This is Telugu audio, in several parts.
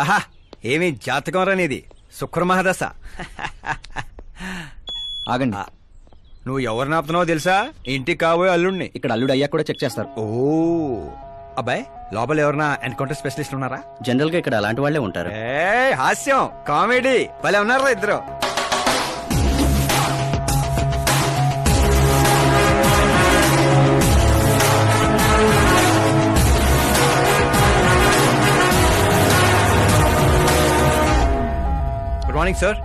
ఆహా ఏమి జాతకం రానిది. శుక్ర మహాదశ ఆగండి నువ్వు ఎవరు నాపుతున్నావో తెలుసా? ఇంటికి కాబోయే అల్లుణ్ణి. ఇక్కడ అల్లుడు అయ్యాక కూడా చెక్ చేస్తారు. ఓ అబ్బాయి లోపల ఎవరన్నా ఎన్కౌంటర్ స్పెషలిస్ట్ ఉన్నారా? జనరల్గా ఇక్కడ అలాంటి వాళ్ళే ఉంటారు. ఏ హాస్యం కామెడీ. భలే ఉన్నారా ఇద్దరు. Morning sir.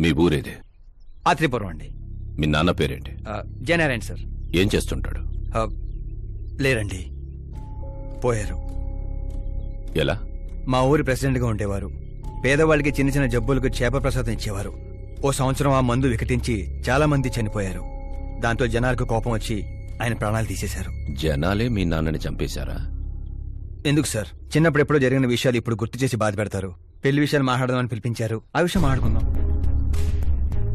మీ ఊరేదే? ఆత్రిపురం అండి. మీ నాన్న పేరేంటి? జయనారాయణ సార్. ఏం చేస్తుంటాడు? లేరండి. పోయారు. ఎలా? మా ఊరి ప్రెసిడెంట్గా ఉండేవారు. పేదవాళ్ళకి చిన్న చిన్న జబ్బులకు చేప ప్రసాదం ఇచ్చేవారు. ఓ సంవత్సరం ఆ మందు వికటించి చాలా మంది చనిపోయారు. దాంతో జనాలకు కోపం వచ్చి ఆయన ప్రాణాలు తీసేశారు. జనాలే మీ నాన్నని చంపేశారా? ఎందుకు సార్? చిన్నప్పుడు ఎప్పుడో జరిగిన విషయాలు ఇప్పుడు గుర్తు చేసి బాధ పెడతారు. పెళ్ళి విషయాలు మాట్లాడదామని పిలిపించారు. ఆ విషయం మాట్లాడుకుందాం.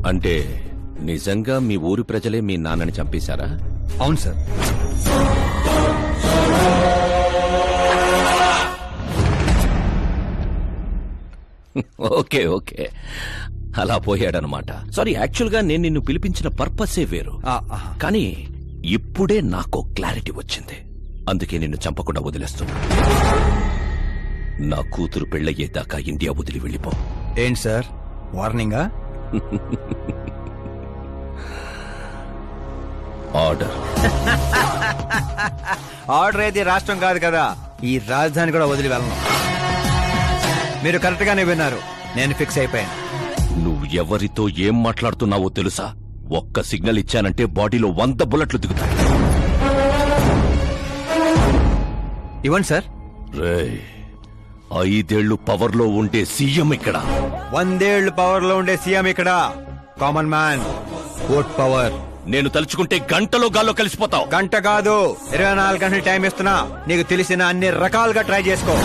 అంటే నిజంగా మీ ఊరి ప్రజలే మీ నాన్నని చంపేశారా? అవును సార్. Okay okay. అలా పోయాడనమాట. సారీ యాక్చువల్గా నేను నిన్ను పిలిపించిన పర్పసే వేరు. కానీ ఇప్పుడే నాకు క్లారిటీ వచ్చింది. అందుకే నిన్ను చంపకుండా వదిలేస్తున్నా. నా కూతురు పెళ్ళయ్యేదాకా ఇండియా వదిలి వెళ్ళిపో. ఏంటి సార్? వార్నింగా? ఆర్డర్. ఆర్డర్ అయితే రాష్ట్రం కాదు కదా. ఈ రాజధాని కూడా వదిలి వెళ్ళను. మీరు కరెక్ట్ గానే విన్నారు. నేను ఫిక్స్ అయిపోయాను. నువ్వు ఎవరితో ఏం మాట్లాడుతున్నావో తెలుసా? ఒక్క సిగ్నల్ ఇచ్చానంటే బాడీలో వంద బుల్లెట్లు దిగుతాయి. ఇవ్వండి సార్. రేయ్, ఐదేళ్ళు పవర్లో ఉండే సీఎం ఇక్కడ. వందేళ్ళు పవర్లో ఉండే సీఎం ఇక్కడ. Common man vote power. నేను తలుచుకుంటే గంటలో గాల్లో కలిసిపోతావు. గంట కాదు ఇరవై నాలుగు గంటలు టైం ఇస్తున్నా. నీకు తెలిసిన అన్ని రకాలుగా ట్రై చేసుకో.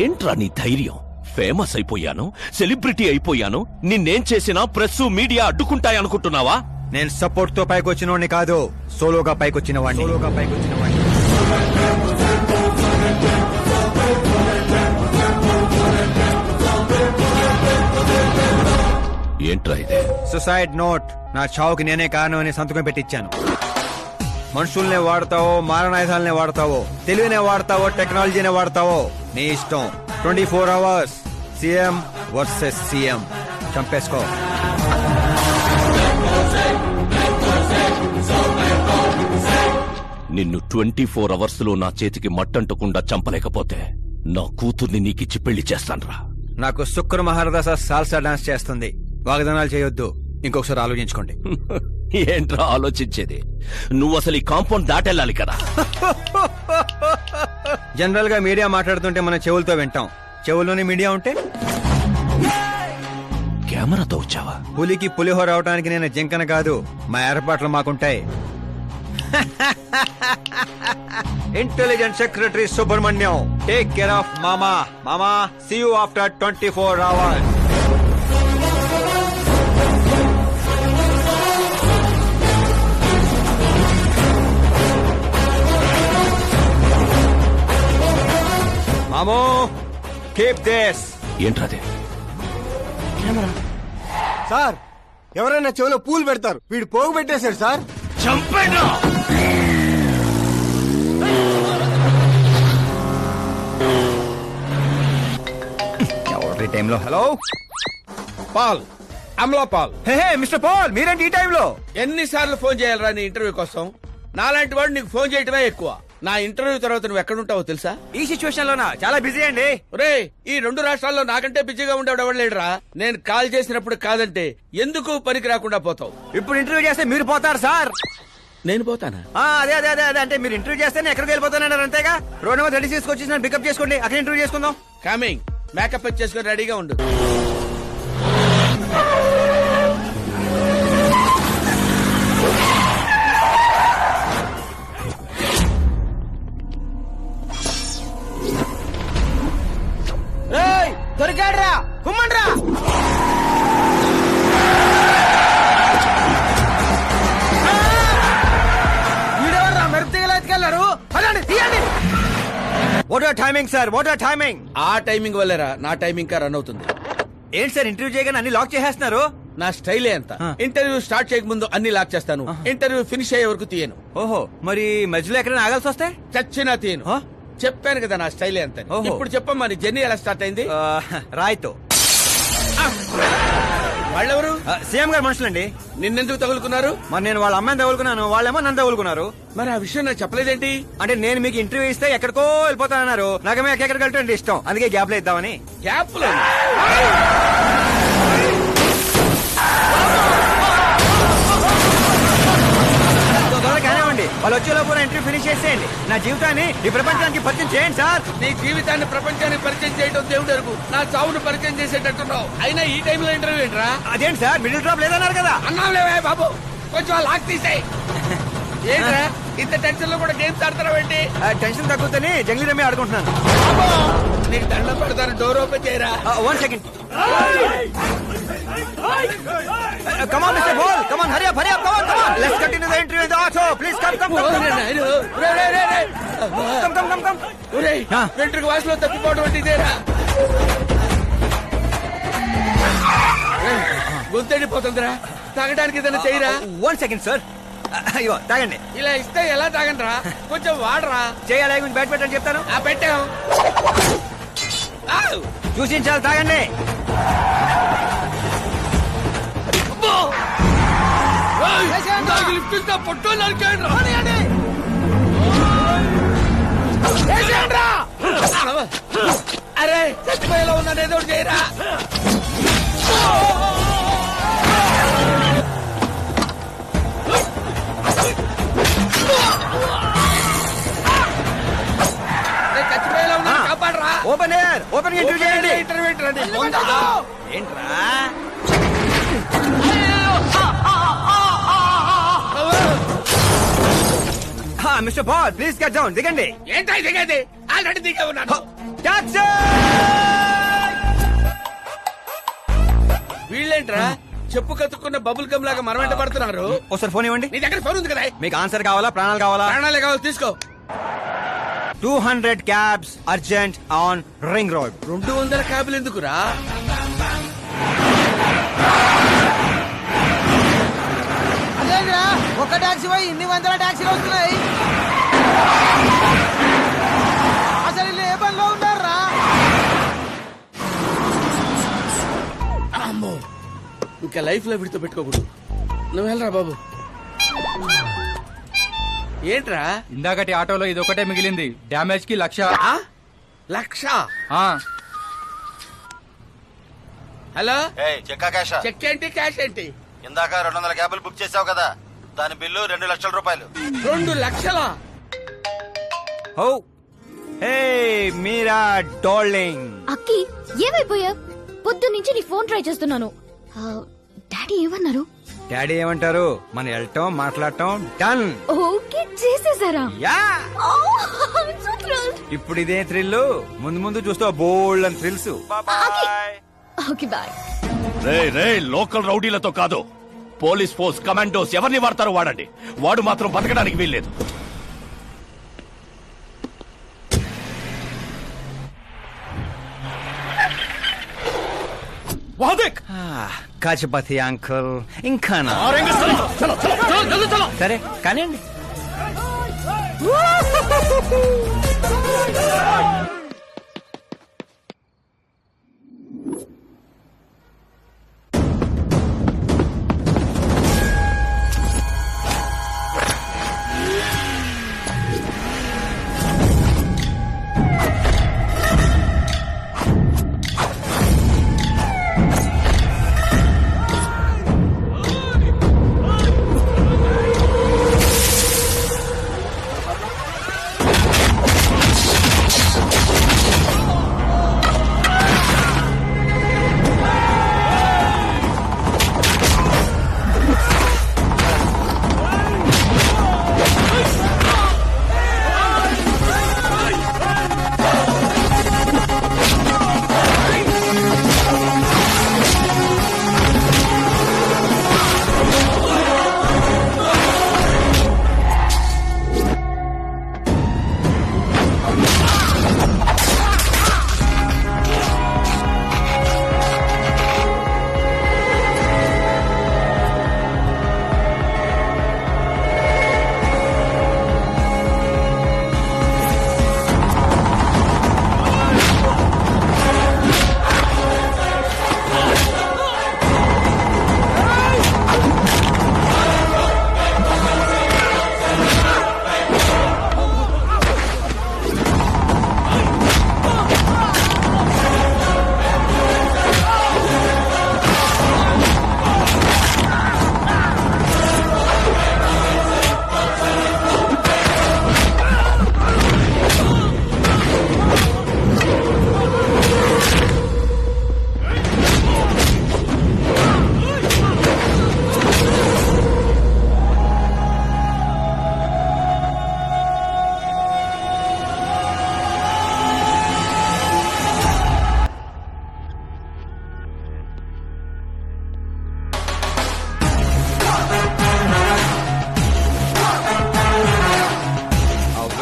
ఏంట్రా నీ ధైర్యం? ఫేమస్ అయిపోయాను సెలబ్రిటీ అయిపోయాను నిన్నేం చేసినా ప్రెస్ మీడియా అడ్డుకుంటాయనుకుంటున్నావా? నేను సపోర్ట్తో పైకి వచ్చిన వాడిని కాదు సోలోగా పైకి వచ్చిన వాడిని సోలోగా పైకి వచ్చిన వాడిని ఏంట్రా ఇదే? సుసైడ్ నోట్ నా చావుకి నేనే కారణం అని సంతకం పెట్టించాను మనుషుల్నే వాడతావో మారణాయుధాలనే వాడతావో తెలివినే వాడతావో టెక్నాలజీనే వాడతావో నీ ఇష్టం. Twenty four hours CM versus CM చంపేసుకో. నిన్ను ట్వంటీ ఫోర్ అవర్స్లో నా చేతికి మట్టంటకుండా చంపలేకపోతే నా కూతుర్ని నీకిచ్చి పెళ్ళి చేస్తాన్రా. నాకు శుక్ర మహారదశ సాల్సా డాన్స్ చేస్తుంది. వాగ్దానాలు చేయొద్దు. ఇంకొకసారి ఆలోచించుకోండి. ఏంట్రా ఆలోచించేది? నువ్వు అసలు ఈ కాంపౌండ్ దాటెళ్ళాలి కదా. జనరల్గా మీడియా మాట్లాడుతుంటే మన చెవులతో వింటాం. చెవుల్లోనే మీడియా ఉంటే? కెమెరాతో వచ్చావా? పులికి పులిహోర అవడానికి నేను జింకన కాదు మా ఏర్పాట్లు మాకుంటాయి. Intelligent secretary Subrahmanyam take care of మామా. మామా see you after twenty four hours మామో keep this ఏంట్రాదే సార్ ఎవరైనా చెవిలో పూలు పెడతారు. వీడు పోగు పెట్టేశాడు సార్. చంపేనా? ఎవరి టైంలో? Hello? Paul Amala Paul. Hey hey mister Paul మీరేంటి ఈ టైంలో? ఎన్నిసార్లు ఫోన్ చేయాలరా నీ ఇంటర్వ్యూ కోసం? నాలాంటి వాడు నీకు ఫోన్ చేయటమే ఎక్కువ. నా ఇంటర్వ్యూ తర్వాత నువ్వు ఎక్కడుంటావో తెలుసా? ఈ సిచ్యువేషన్ లోనా? చాలా బిజీ అండి. రే ఈ రెండు రాష్ట్రాల్లో నాకంటే బిజీగా ఉండేవాడు ఎవడలేడురా నేను కాల్ చేసినప్పుడు కాదంటే ఎందుకు పనికి రాకుండా పోతావు? ఇప్పుడు ఇంటర్వ్యూ చేస్తే మీరు పోతారు సార్. నేను పోతానా? ఆ, అదే అదే అదే అదే. అంటే మీరు ఇంటర్వ్యూ చేస్తే నేను ఎక్కడికి వెళ్ళిపోతానన్నారు అంతేగా? రోడ్ నెంబర్ థర్టీ తీసుకొచ్చి నన్ను పికప్ చేసుకోండి. అక్కడ ఇంటర్వ్యూ చేసుకుందాం. కమింగ్ మేకప్ చేసుకుని రెడీగా ఉండు. Timing sir what are timing ఆ టైమింగ్ వల్లేరా? నా టైమింగ్ కా రన్ అవుతుంది. ఏంటి సార్ ఇంటర్వ్యూ చేయగానే అన్ని లాక్ చేసేస్తున్నారు? నా స్టైలే అంత. ఇంటర్వ్యూ స్టార్ట్ చేయక ముందు అన్ని లాక్ చేస్తాను. ఇంటర్వ్యూ ఫినిష్ అయ్యే వరకు తీయను. ఓహో మరి మధ్యలో ఎక్కడైనా ఆగాల్సి వస్తే? చచ్చినా తీయను? చెప్పాను కదా నా స్టైలే అంత. ఇప్పుడు చెప్పమ్మా నీ జర్నీ ఎలా స్టార్ట్ అయింది? రాయ్తో. వాళ్ళెవరు? సీఎం గారు మనుషులండి. నిన్నెందుకు తగులుకున్నారు? మరి నేను వాళ్ళ అమ్మాయిని తగులుకున్నాను వాళ్ళేమో నన్ను తగులుకున్నారు. మరి ఆ విషయం నాకు చెప్పలేదేంటి? అంటే నేను మీకు ఇంటర్వ్యూ ఇస్తే ఎక్కడికో వెళ్ళిపోతానన్నారు. నాకేమో ఎక్కడికి వెళ్ళటం ఇష్టం. అందుకే గ్యాప్లో ఇద్దామని. గ్యాప్లో కానివ్వండి వాళ్ళు వచ్చే లోపు ఇంటర్వ్యూ ఫినిష్ చేసేయండి. నా జీవితాన్ని ఈ ప్రపంచానికి పరిచయం చేయండి సార్. నీ జీవితాన్ని ప్రపంచానికి పరిచయం చేయడం దేవుడు అరుగు. నా చావును పరిచయం చేసేటట్టున్నావు. అయినా ఈ టైంలో ఇంటర్వ్యూ ఏంట్రా? అదేంటి సార్? మిడిల్ డ్రాప్ లేదన్నారు కదా. అన్నావులేవే బాబు. కొంచెం లాక్ తీసేయ్. ఏంట్రా? ఇంత టెన్షన్లో కూడా గేమ్స్ ఆడతారా ఏంటి? ఆ, టెన్షన్ తగ్గుతుంది జంగ్లీ రమ్మి ఆడుకుంటున్నాను. నీకు దండం పెడతాను. డోర్ ఓపెన్ చేయరా? One second come on mister boll come on hurry up hurry up come on come on let's continue the interview in the auto please come come ఓ, రే నాయను. రే, రే, రే, రే. కమ్ కమ్ కమ్ కమ్ ఒరేయ్. వెంట్రుక వాసులో తప్పిపోవడం అంటే ఇదేరా? గొంతెండిపోతుందిరా తాగడానికి ఏదైనా చేయరా? వన్ సెకండ్ సార్ అయ్యో తాగండి. ఇలా ఇస్తే ఎలా తాగండిరా? కొంచెం వాడరా. చేయాలి కొంచెం బ్యాట్ పెట్టని చెప్తాను. ఆ పెట్టాం. చూసించాలి తాగండి. లిఫ్ట్ ఇస్తే పొట్టో నరికేయండి. అరే చచ్చిపోయేలా ఉన్నాను ఏదో చేయరా చచ్చిపోయేలా ఉన్నాను కాపాడరా ఓపెన్ ఎయిర్ ఓపెన్ ఇంటర్వ్యూ చేయండి. ఇంటర్వ్యూ ఏంట్రా? Mister Paul please get down దిగండి. ఏంటో దిగేది? ఆల్రెడీ దిగే ఉన్నాను. టాక్సీ వీళ్ళేంట్రా? చెప్పు కతుక్కున్న బబుల్ గమ్ లాగా మనం వెంట పడుతున్నారు? ఒకసారి ఫోన్ ఇవ్వండి. నీ దగ్గర ఫోన్ ఉంది కదా? మీకు ఆన్సర్ కావాలా? ప్రాణాలు కావాలా? ప్రాణాలే కావాలి తీసుకో. Two hundred cabs urgent on ring road. రెండు వందల క్యాబులు ఎందుకురా? అదేంద్రా ఒక టాక్సీ పోయి ఇన్ని వందల టాక్సీలు వస్తున్నాయి. అసలు వీళ్ళు ఏ పనిలో ఉన్నారా అమ్మో ఇంకా లైఫ్లో విడితో పెట్టుకోకూడదు. నువ్వు వెళ్ళరా బాబు. ఏంట్రా? ఇందాకటి ఆటోలో ఇది ఒకటే మిగిలింది. డ్యామేజ్కి లక్ష. ఆ? లక్ష? ఆ, హలో? ఏయ్ చెక్కా క్యాషా? చెక్ ఏంటి క్యాష్ ఏంటి? ఇందాక రెండు వందల క్యాబులు బుక్ చేసావు కదా దాని బిల్లు రెండు లక్షల రూపాయలు. రెండు లక్షల? హో? Hey Meera darling. అక్కి ఏమైపోయా పొద్దు నుంచి నీ ఫోన్ ట్రై చేస్తున్నాను. ఆ, డాడీ ఏమన్నారు? డాడీ ఏమంటారు? మన వెళ్ళటం మాట్లాడటం డన్. ఓకే చేసేసారా? యా. ఇప్పుడు ఇదే థ్రిల్ ముందు ముందు చూస్తావు బోల్డ్ అని థ్రిల్స్? Okay bye. రే రే లోకల్ రౌడీలతో కాదు. పోలీస్ ఫోర్స్ కమాండోస్ ఎవరిని వాడతారో వాడండి. వాడు మాత్రం బతకడానికి వీల్లేదు. కాచపతి అంకుల్ ఇంకా. సరే కానివ్వండి.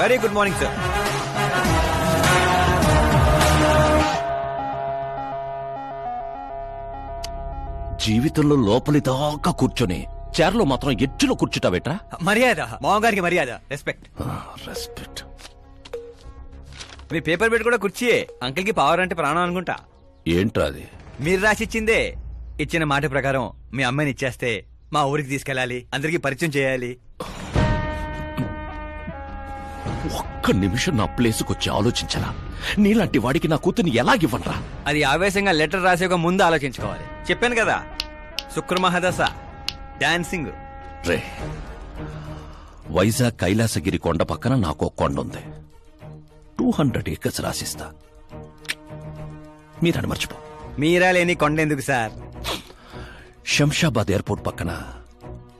Very good morning sir. జీవితంలో లోపలి దాకా కూర్చొని చైర్లో మాత్రం ఎడ్జ్లో కూర్చుంటావేట్రా మర్యాద మామగారికి మర్యాద రెస్పెక్ట్ రెస్పెక్ట్ మీ పేపర్ పెట్టి కూడా కుర్చీయే. అంకిల్కి పవర్ అంటే ప్రాణం అనుకుంటా. ఏంట్రా అది? మీరు రాసిచ్చిందే. ఇచ్చిన మాట ప్రకారం మీ అమ్మాయిని ఇచ్చేస్తే మా ఊరికి తీసుకెళ్ళాలి అందరికి పరిచయం చేయాలి. ఒక్క నిమిషం నా ప్లేస్కి వచ్చి ఆలోచించరా? నీలాంటి వాడికి నా కూతుర్ని ఎలాగివ్వనరా? అది ఆవేశంగా లెటర్ రాసే ముందు ఆలోచించుకోవాలి. చెప్పాను కదా శుక్ర మహాదశ డాన్సింగ్ రే వైజాగ్ కైలాసగిరి కొండ పక్కన నాకు కొండ ఉంది టూ హండ్రెడ్ ఏకర్స్ రాసిస్తా. మీరని మర్చిపో. మీరా లేని కొండ ఎందుకు సార్? శంషాబాద్ ఎయిర్పోర్ట్ పక్కన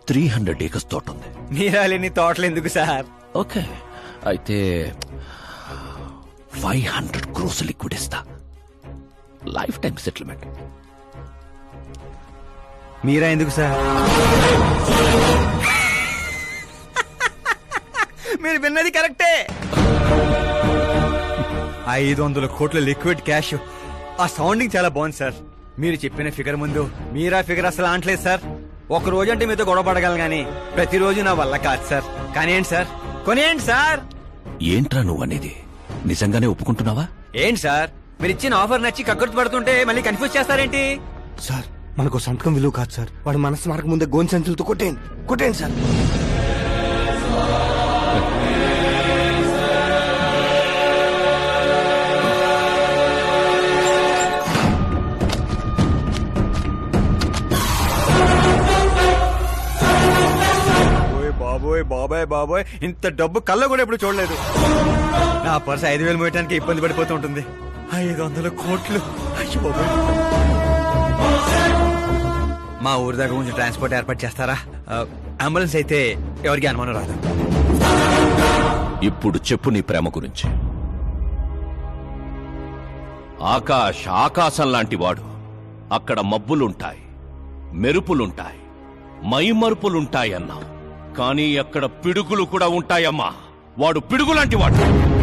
త్రీ హండ్రెడ్ ఏకర్స్ తోట ఉంది మీరా లేని తోటలు ఎందుకు సార్? ఓకే. అయితే ఫైవ్ హండ్రెడ్ క్రోస్ లిక్విడ్ ఇస్తా. లైఫ్ టైం సెటిల్మెంట్ మీరా ఎందుకు సార్? మీరు విన్నది కరెక్టే. ఐదు వందల కోట్ల లిక్విడ్ క్యాష్. ఆ సౌండింగ్ చాలా బాగుంది సార్. మీరు చెప్పిన ఫిగర్ ముందు మీరా ఫిగర్ అసలు అంటలేదు సార్. ఒక రోజు అంటే మీతో గొడవ పడగలను కానీ ప్రతిరోజు నా వల్ల కాదు సార్. కానీ ఏంటి సార్. కొనేయండి సార్. ఏంట్రా నువ్వు అనేది నిజంగానే ఒప్పుకుంటున్నావా? ఏంటి సార్? మీరు ఇచ్చిన ఆఫర్ నచ్చి కక్కుర్తి పడుతుంటే మళ్ళీ కన్ఫ్యూజ్ చేస్తారేంటి? సార్ మనకు సంతకం విలువ కాదు సార్. వాడు మనసు మారక ముందే గోన్ సంచులతో కొట్టేయండి. కొట్టేయండి సార్. బాబాయ్ బాబాయ్ బాబోయ్ ఇంత డబ్బు కళ్ళ కూడా ఎప్పుడు చూడలేదు. నా పర్స్ ఐదు వేలు మోయటానికి ఇబ్బంది పడిపోతూ ఉంటుంది. ఐదు వందల కోట్లు. మా ఊరి దగ్గర కొంచెం ట్రాన్స్పోర్ట్ ఏర్పాటు చేస్తారా? అంబులెన్స్ అయితే ఎవరికి అనుమానం రాదు. ఇప్పుడు చెప్పు నీ ప్రేమ గురించి. ఆకాశ్ ఆకాశం లాంటి వాడు. అక్కడ మబ్బులుంటాయి మెరుపులుంటాయి మైమరుపులుంటాయన్నావు కానీ అక్కడ పిడుగులు కూడా ఉంటాయమ్మా. వాడు పిడుగులాంటి వాడు.